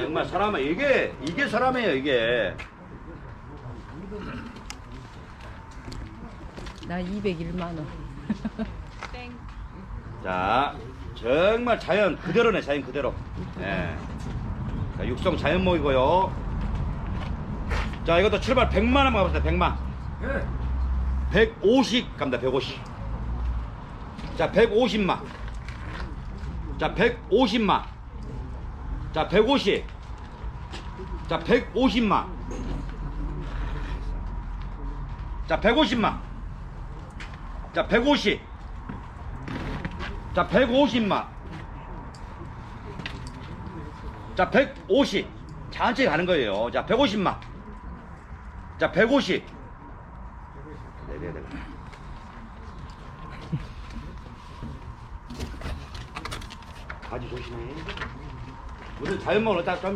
정말 사람은 이게 이게 사람이에요 이게. 나 201만 원. 자 정말 자연 그대로네 자연 그대로. 예. 자 육성 자연목이고요. 자 이것도 출발 100만 원 가봅시다 100만. 150 갑니다 150. 자 150만. 자 150만. 자 150. 자 150만. 자 150만. 자 150. 자 150만. 자 150. 천천히 가는 거예요. 자 150만. 자 150. 내려야 되나? 바지 조심해. 오늘 자연먹으러 딱 좀.